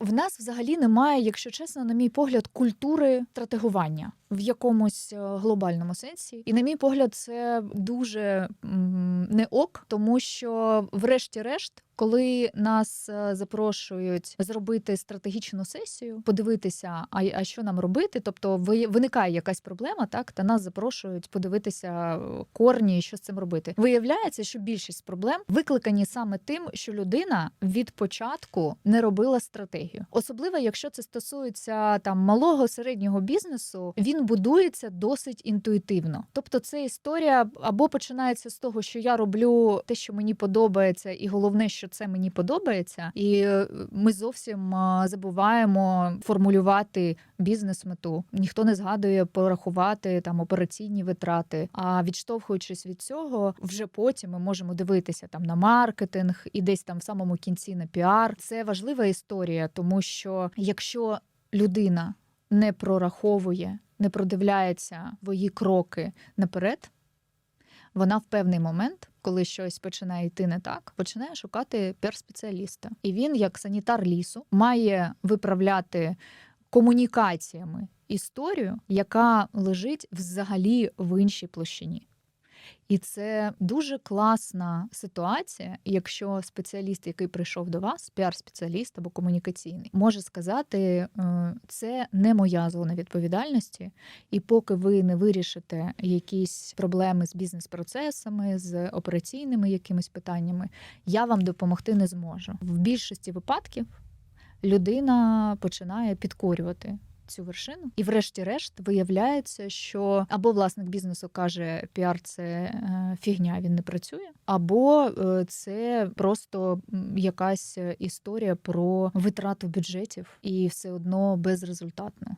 В нас взагалі немає, якщо чесно, на мій погляд, культури стратегування в якомусь е, глобальному сенсі. І на мій погляд, це дуже не ок, тому що, врешті-решт, коли нас е, запрошують зробити стратегічну сесію, подивитися, а, а що нам робити, тобто ви- виникає якась проблема, так та нас запрошують подивитися е, корні, що з цим робити. Виявляється, що більшість проблем викликані саме тим, що людина від початку не робила стратегію. Особливо, якщо це стосується там малого середнього бізнесу, він будується досить інтуїтивно. Тобто, це історія або починається з того, що я роблю те, що мені подобається, і головне, що це мені подобається, і е, ми зовсім е, забуваємо формулювати бізнес-мету. Ніхто не згадує порахувати там операційні витрати. А відштовхуючись від цього, вже потім ми можемо дивитися там на маркетинг і десь там в самому кінці на піар. Це важлива історія, тому що якщо людина не прораховує, не продивляється свої кроки наперед. Вона в певний момент, коли щось починає йти не так, починає шукати піар-спеціаліста. І він, як санітар лісу, має виправляти комунікаціями історію, яка лежить взагалі в іншій площині. І це дуже класна ситуація, якщо спеціаліст, який прийшов до вас, піар-спеціаліст або комунікаційний, може сказати, е, це не моя зона відповідальності, і поки ви не вирішите якісь проблеми з бізнес-процесами, з операційними якимись питаннями, я вам допомогти не зможу. В більшості випадків людина починає підкорювати. Цю вершину, і врешті-решт виявляється, що або власник бізнесу каже, піар це е, фігня, він не працює, або е, це просто якась історія про витрату бюджетів і все одно безрезультатно.